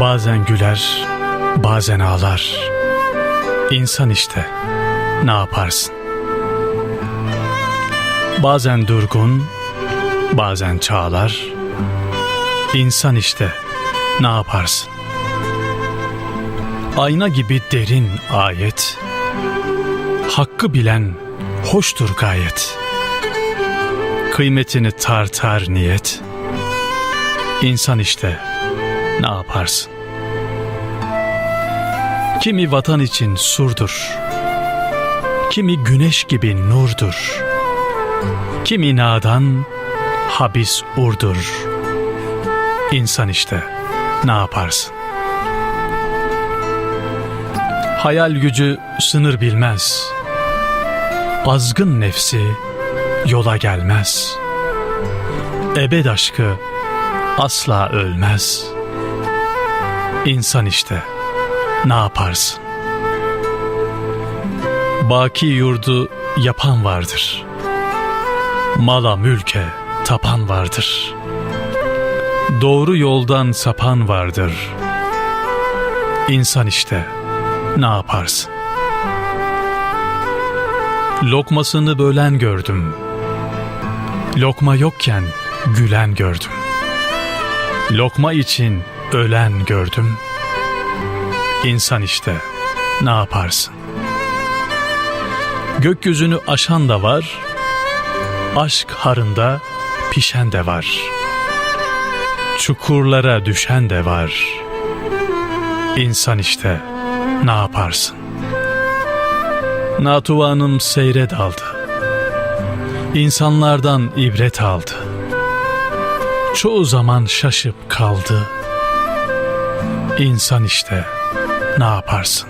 Bazen güler, bazen ağlar. İnsan işte, ne yaparsın? Bazen durgun, bazen çağlar. İnsan işte, ne yaparsın? Ayna gibi derin ayet. Hakkı bilen hoştur gayet. Kıymetini tartar niyet. İnsan işte, ne yaparsın? Kimi vatan için surdur. Kimi güneş gibi nurdur. Kimi nadan habis urdur. İnsan işte ne yaparsın? Hayal gücü sınır bilmez. Azgın nefsi yola gelmez. Ebed aşkı asla ölmez. İnsan işte ne yaparsın? Baki yurdu yapan vardır. Mala mülke tapan vardır. Doğru yoldan sapan vardır. İnsan işte ne yaparsın? Lokmasını bölen gördüm. Lokma yokken gülen gördüm. Lokma için ölen gördüm. İnsan işte ne yaparsın? Gökyüzünü aşan da var, aşk harında pişen de var. Çukurlara düşen de var. İnsan işte ne yaparsın? Natuvanım seyre daldı. İnsanlardan ibret aldı. Çoğu zaman şaşıp kaldı. İnsan işte ne yaparsın?